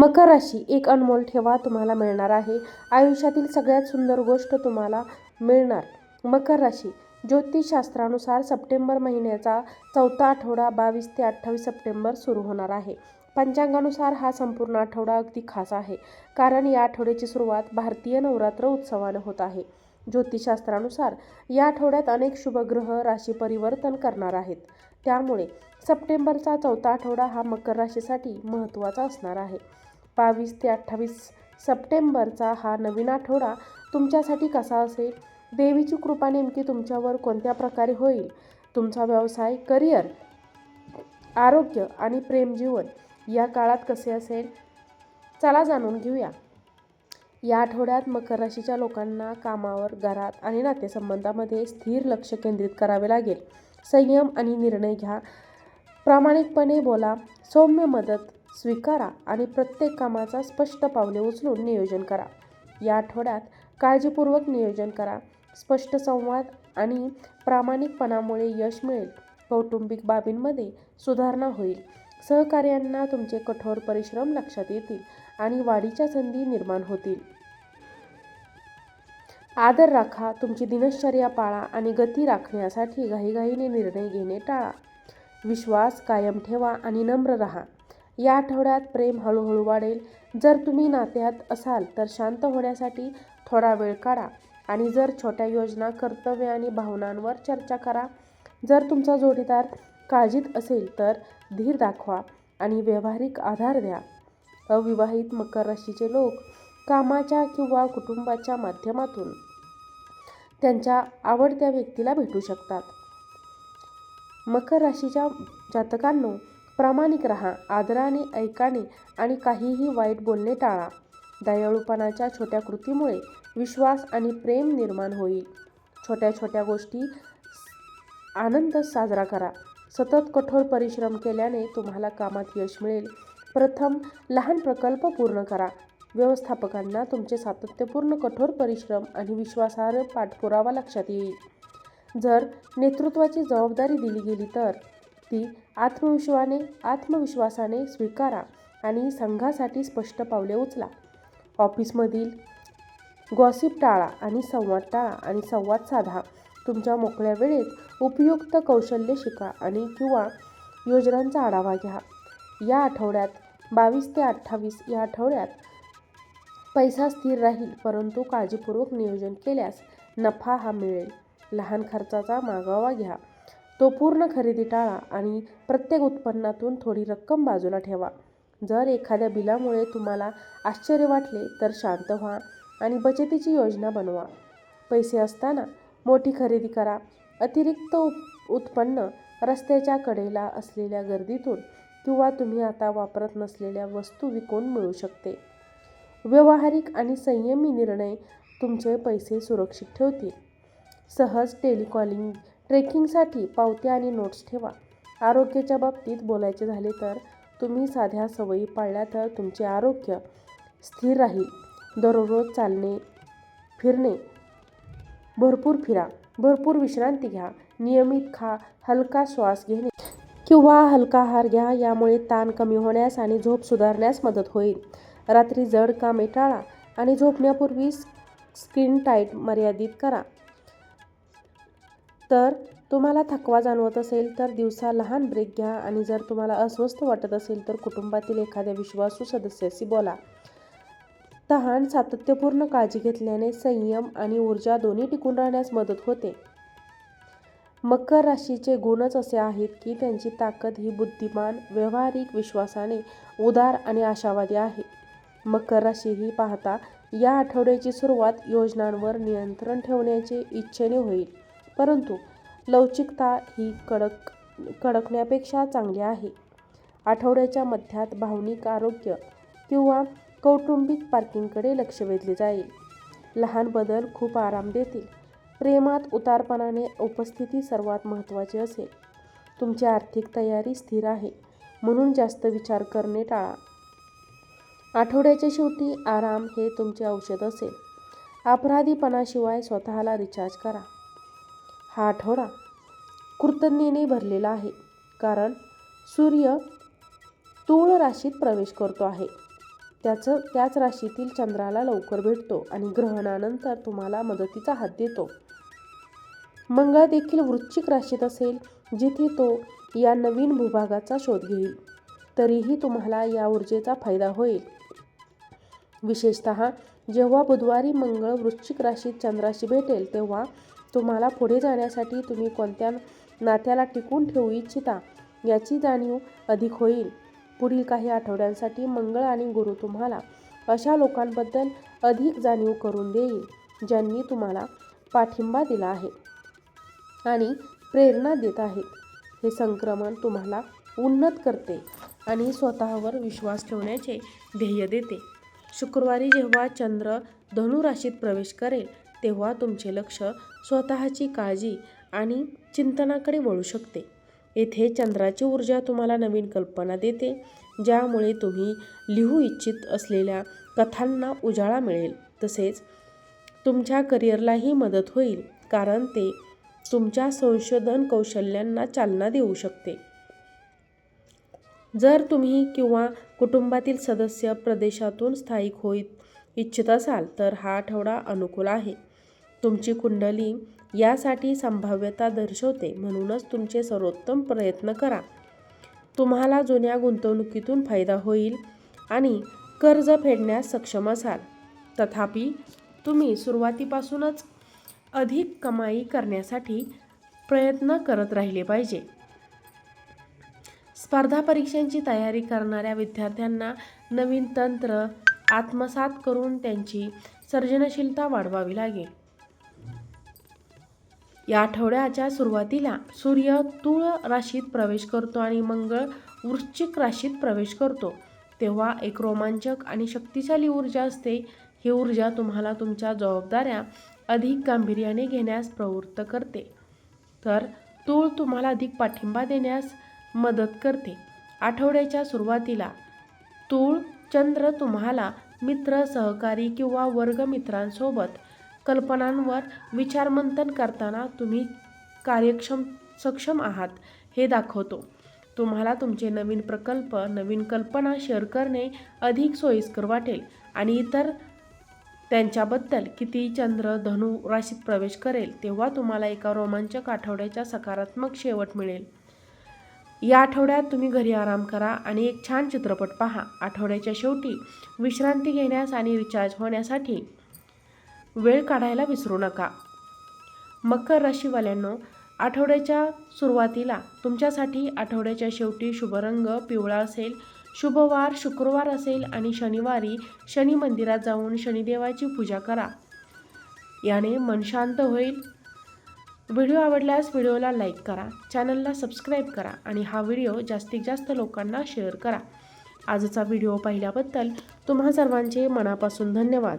मकर राशी एक अनमोल ठेवा तुम्हाला मिळणार आहे. आयुष्यातील सगळ्यात सुंदर गोष्ट तुम्हाला मिळणार. मकर राशी ज्योतिषशास्त्रानुसार सप्टेंबर महिन्याचा चौथा आठवडा बावीस ते अठ्ठावीस सप्टेंबर सुरू होणार आहे. पंचांगानुसार हा संपूर्ण आठवडा अगदी खास आहे. कारण या आठवड्याची सुरुवात भारतीय नवरात्र उत्सवानं होत आहे. ज्योतिषशास्त्रानुसार या आठवड्यात अनेक शुभग्रह राशी परिवर्तन करणार आहेत. त्यामुळे सप्टेंबरचा चौथा आठवडा हा मकर राशीसाठी महत्त्वाचा असणार आहे. बावीस ते अठ्ठावीस सप्टेंबरचा हा नवीन आठवडा तुमच्यासाठी कसा असेल? देवीची कृपा नेमकी तुमच्यावर कोणत्या प्रकारे होईल? तुमचा व्यवसाय करिअर आरोग्य आणि प्रेमजीवन या काळात कसे असेल? चला जाणून घेऊया. या आठवड्यात मकर राशीच्या लोकांना कामावर घरात आणि नातेसंबंधामध्ये स्थिर लक्ष केंद्रित करावे लागेल. संयम आणि निर्णय घ्या. प्रामाणिकपणे बोला. सौम्य मदत स्वीकारा आणि प्रत्येक कामाचा स्पष्ट पावले उचलून नियोजन करा. या आठवड्यात काळजीपूर्वक नियोजन करा. स्पष्ट संवाद आणि प्रामाणिकपणामुळे यश मिळेल. कौटुंबिक बाबींमध्ये सुधारणा होईल. सहकार्यांना तुमचे कठोर परिश्रम लक्षात येतील आणि वाढीच्या संधी निर्माण होतील. आदर राखा तुमची दिनश्चर्या पाळा आणि गती राखण्यासाठी घाईघाईने निर्णय घेणे टाळा. विश्वास कायम ठेवा आणि नम्र राहा. या आठवड्यात प्रेम हळूहळू वाढेल. जर तुम्ही नात्यात असाल तर शांत होण्यासाठी थोडा वेळ काढा आणि जर छोट्या योजना कर्तव्य आणि भावनांवर चर्चा करा. जर तुमचा जोडीदार काळजीत असेल तर धीर दाखवा आणि व्यावहारिक आधार द्या. अविवाहित मकर राशीचे लोक कामाच्या किंवा कुटुंबाच्या माध्यमातून त्यांच्या आवडत्या व्यक्तीला भेटू शकतात. मकर राशीच्या जातकांनो प्रामाणिक राहा आदराने ऐकाने आणि काहीही वाईट बोलणे टाळा. दयाळूपणाच्या छोट्या कृतीमुळे विश्वास आणि प्रेम निर्माण होईल. छोट्या छोट्या गोष्टी आनंद साजरा करा. सतत कठोर परिश्रम केल्याने तुम्हाला कामात यश मिळेल. प्रथम लहान प्रकल्प पूर्ण करा. व्यवस्थापकांना तुमचे सातत्यपूर्ण कठोर परिश्रम आणि विश्वासार्ह पाठपुरावा लक्षात येईल. जर नेतृत्वाची जबाबदारी दिली गेली तर ती आत्मविश्वाने आत्मविश्वासाने स्वीकारा आणि संघासाठी स्पष्ट पावले उचला. ऑफिसमधील गॉसिप टाळा आणि संवाद टाळा आणि संवाद साधा. तुमच्या मोकळ्या वेळेत उपयुक्त कौशल्य शिका आणि किंवा योजनांचा आढावा घ्या. या आठवड्यात बावीस ते अठ्ठावीस या आठवड्यात पैसा स्थिर राहील परंतु काळजीपूर्वक नियोजन केल्यास नफा हा मिळेल. लहान खर्चाचा मागोवा घ्या. तो पूर्ण खरेदी टाळा आणि प्रत्येक उत्पन्नातून थोडी रक्कम बाजूला ठेवा. जर एखाद्या बिलामुळे तुम्हाला आश्चर्य वाटले तर शांत व्हा आणि बचतीची योजना बनवा. पैसे असताना मोठी खरेदी करा. अतिरिक्त उप उत्पन्न रस्त्याच्या कडेला असलेल्या गर्दीतून किंवा तुम्ही आता वापरत नसलेल्या वस्तू विकून मिळू शकते. व्यावहारिक आणि संयमी निर्णय तुमचे पैसे सुरक्षित ठेवतील. सहज टेलिकॉलिंग ट्रेकिंगसाठी पावत्या आणि नोट्स ठेवा. आरोग्याच्या बाबतीत बोलायचे झाले तर तुम्ही साध्या सवयी पाळल्या तर तुमचे आरोग्य स्थिर राहील. दररोज चालणे फिरणे भरपूर फिरा भरपूर विश्रांती घ्या नियमित खा हलका श्वास घेणे किंवा हलका आहार घ्या यामुळे ताण कमी होण्यास आणि झोप सुधारण्यास मदत होईल. रात्री जड कामे टाळा आणि झोपण्यापूर्वी स्क्रीन टाईट मर्यादित करा. तर तुम्हाला थकवा जाणवत असेल तर दिवसा लहान ब्रेक घ्या आणि जर तुम्हाला अस्वस्थ वाटत असेल तर कुटुंबातील एखाद्या विश्वासू सदस्याशी बोला. तहान सातत्यपूर्ण काळजी घेतल्याने संयम आणि ऊर्जा दोन्ही टिकून राहण्यास मदत होते. मकर राशीचे गुणच असे आहेत की त्यांची ताकद ही बुद्धिमान व्यावहारिक विश्वासाने उदार आणि आशावादी आहे. मकर राशी ही पाहता या आठवड्याची सुरुवात योजनांवर नियंत्रण ठेवण्याचे इच्छेने होईल. परंतु लवचिकता ही कडक कडकण्यापेक्षा चांगली आहे. आठवड्याच्या मध्यात भावनिक आरोग्य किंवा कौटुंबिक पार्किंगकडे लक्ष वेधले जाईल. लहान बदल खूप आराम देतील. प्रेमात उतारपणाने उपस्थिती सर्वात महत्त्वाची असेल. तुमची आर्थिक तयारी स्थिर आहे म्हणून जास्त विचार करणे टाळा. आठवड्याच्या शेवटी आराम हे तुमचे औषध असेल. अपराधीपणाशिवाय स्वतःला रिचार्ज करा. हा आठवडा कृतज्ञेने भरलेला आहे. कारण सूर्य तूळ राशीत प्रवेश करतो आहे. त्याचं त्याच राशीतील चंद्राला लवकर भेटतो आणि ग्रहणानंतर तुम्हाला मदतीचा हात देतो. मंगळ देखील वृश्चिक राशीत असेल जिथे तो या नवीन भूभागाचा शोध घेईल. तरीही तुम्हाला या ऊर्जेचा फायदा होईल. विशेषत जेव्हा बुधवारी मंगळ वृश्चिक राशीत चंद्राशी भेटेल तेव्हा तुम्हाला पुढे जाण्यासाठी तुम्ही कोणत्या नात्याला टिकून ठेवू इच्छिता याची जाणीव अधिक होईल. पुढील काही आठवड्यांसाठी मंगळ आणि गुरु तुम्हाला अशा लोकांबद्दल अधिक जाणीव करून देईल ज्यांनी तुम्हाला पाठिंबा दिला आहे आणि प्रेरणा देत आहेत. हे संक्रमण तुम्हाला उन्नत करते आणि स्वतःवर विश्वास ठेवण्याचे ध्येय देते. शुक्रवारी जेव्हा चंद्र धनुराशीत प्रवेश करेल तेव्हा तुमचे लक्ष स्वतःची काळजी आणि चिंतनाकडे वळू शकते. येथे चंद्राची ऊर्जा तुम्हाला नवीन कल्पना देते ज्यामुळे तुम्ही लिहू इच्छित असलेल्या कथांना उजाळा मिळेल. तसेच तुमच्या करिअरलाही मदत होईल कारण ते तुमच्या संशोधन कौशल्यांना चालना देऊ शकते. जर तुम्ही किंवा कुटुंबातील सदस्य प्रदेशातून स्थायिक होईत इच्छित असाल तर हा आठवडा अनुकूल आहे. तुमची कुंडली यासाठी संभाव्यता दर्शवते म्हणूनच तुमचे सर्वोत्तम प्रयत्न करा. तुम्हाला जुन्या गुंतवणुकीतून फायदा होईल आणि कर्ज फेडण्यास सक्षम असाल. तथापि तुम्ही सुरुवातीपासूनच अधिक कमाई करण्यासाठी प्रयत्न करत राहिले पाहिजे. स्पर्धा परीक्षांची तयारी करणाऱ्या विद्यार्थ्यांना नवीन तंत्र आत्मसात करून त्यांची सर्जनशीलता वाढवावी लागेल. या आठवड्याच्या सुरुवातीला सूर्य तुळ राशीत प्रवेश करतो आणि मंगळ वृश्चिक राशीत प्रवेश करतो. तेव्हा एक रोमांचक आणि शक्तिशाली ऊर्जा असते. ही ऊर्जा तुम्हाला तुमच्या जबाबदाऱ्या अधिक गांभीर्याने घेण्यास प्रवृत्त करते. तर तूळ तुम्हाला अधिक पाठिंबा देण्यास मदत करते. आठवड्याच्या सुरुवातीला तूळ चंद्र तुम्हाला मित्र सहकारी किंवा वर्गमित्रांसोबत कल्पनांवर विचारमंथन करताना तुम्ही कार्यक्षम सक्षम आहात हे दाखवतो. तुम्हाला तुमचे नवीन प्रकल्प नवीन कल्पना शेअर करणे अधिक सोयीस्कर वाटेल आणि इतर त्यांच्याबद्दल किती चंद्र धनु राशीत प्रवेश करेल तेव्हा तुम्हाला एका रोमांचक आठवड्याच्या सकारात्मक शेवट मिळेल. या आठवड्यात तुम्ही घरी आराम करा आणि एक छान चित्रपट पहा. आठवड्याच्या शेवटी विश्रांती घेण्यास आणि रिचार्ज होण्यासाठी वेळ काढायला विसरू नका. मकर राशीवाल्यांनो आठवड्याच्या सुरुवातीला तुमच्यासाठी आठवड्याच्या शेवटी शुभ रंग पिवळा असेल शुभवार शुक्रवार असेल आणि शनिवारी शनी मंदिरात जाऊन शनिदेवाची पूजा करा. याने मन शांत होईल. व्हिडिओ आवडल्यास व्हिडिओला लाईक करा चॅनलला सबस्क्राईब करा आणि हा व्हिडिओ जास्तीत जास्त लोकांना शेअर करा. आजचा व्हिडिओ पाहिल्याबद्दल तुम्हा सर्वांचे मनापासून धन्यवाद.